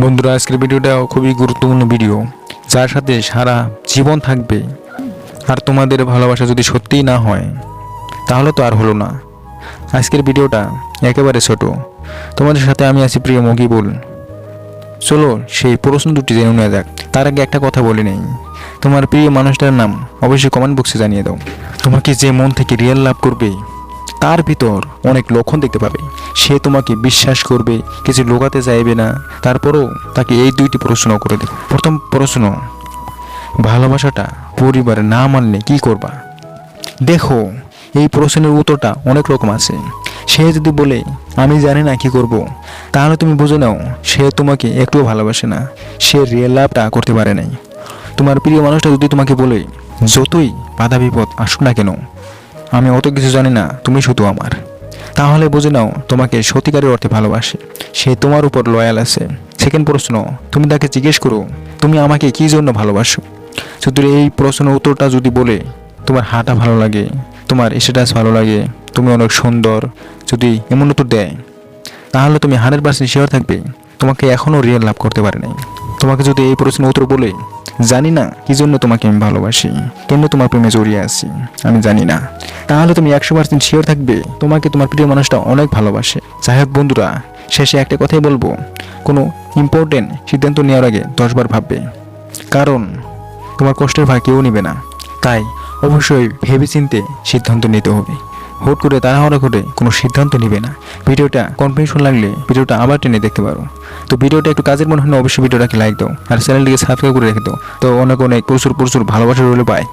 বন্ধুরা, আজকের ভিডিওটা খুবই গুরুত্বপূর্ণ ভিডিও, যার সাথে সারা জীবন থাকবে। আর তোমাদের ভালোবাসা যদি সত্যিই না হয়, তাহলে তো আর হলো না। আজকের ভিডিওটা একেবারে ছোট। তোমাদের সাথে আমি আছি প্রিয় মগিবুল চলো সেই প্রশ্ন দুটি জেনে নেওয়া যাক। তার আগে একটা কথা বলে নেই। তোমার প্রিয় মানুষটার নাম অবশ্যই কমেন্ট বক্সে জানিয়ে দাও। তোমাকে যে মন থেকে রিয়েল লাভ করবে তার ভিতর অনেক লক্ষণ দেখতে পাবে। সে তোমাকে বিশ্বাস করবে, কিছু লোকাতে চাইবে না। তারপরও তাকে এই দুইটি প্রশ্ন করে দেবে প্রথম প্রশ্ন, ভালোবাসাটা পরিবারে না মানলে কি করবা? দেখো, এই প্রশ্নের উত্তরটা অনেক রকম আছে। সে যদি বলে, আমি জানি না কি করব, তাহলে তুমি বুঝে নাও, সে তোমাকে একটুও ভালোবাসে না। সে রিয়েল লাভটা করতে পারে নাই। তোমার প্রিয় মানুষটা যদি তোমাকে বলে, যতই বাধা বিপদ আসুক না কেন আমি অত কিছু জানি না, তুমি শুধু আমার। তাহলে বুঝে নাও, তোমাকে সত্যিকারের অর্থে ভালোবাসে। সে তোমার উপর লয়াল আছে। সেকেন্ড প্রশ্ন, তুমি তাকে জিজ্ঞেস করো, তুমি আমাকে কি জন্য ভালোবাসো? যদি এই প্রশ্নের উত্তরটা যদি বলে, তোমার হাঁটা ভালো লাগে, তোমার স্ট্যাটাস ভালো লাগে, তুমি অনেক সুন্দর। যদি এমন উত্তর দেয়, তাহলে তুমি হান্ড্রেড পার্সেন্ট শিওর থাকবে, তোমাকে এখনও রিয়েল লাভ করতে পারে নাই। তোমাকে যদি এই প্রশ্নের উত্তর বলে জানি না কি জন্য তোমাকে আমি ভালোবাসি, কেন তোমার প্রেমে জড়িয়ে আছি, আমি জানি না। তাহলে তুমি একশো পার্সেন্ট শিওর থাকবে, তোমাকে তোমার প্রিয় মানুষটা অনেক ভালোবাসে। যাই হোক বন্ধুরা, শেষে একটা কথাই বলব, কোনো ইম্পর্টেন্ট সিদ্ধান্ত নেওয়ার আগে দশবার ভাববে। কারণ, তোমার কষ্টের ভাগ কেউ নেবে না। তাই অবশ্যই ভেবে চিনতে সিদ্ধান্ত নিতে হবে। হুট করে তাড়াহুড়া করে কোনো সিদ্ধান্ত নিবে না। ভিডিওটা কনফিউশন লাগলে ভিডিওটা আবার টেনে দেখতে পারো। তো ভিডিওটা একটু কাজের মনে হয় অবশ্যই ভিডিওটাকে লাইক দাও। আর চ্যানেলটিকে সাবস্ক্রাইব করে রেখে দাও। তো অনেক অনেক প্রচুর প্রচুর ভালোবাসা রইলে পায়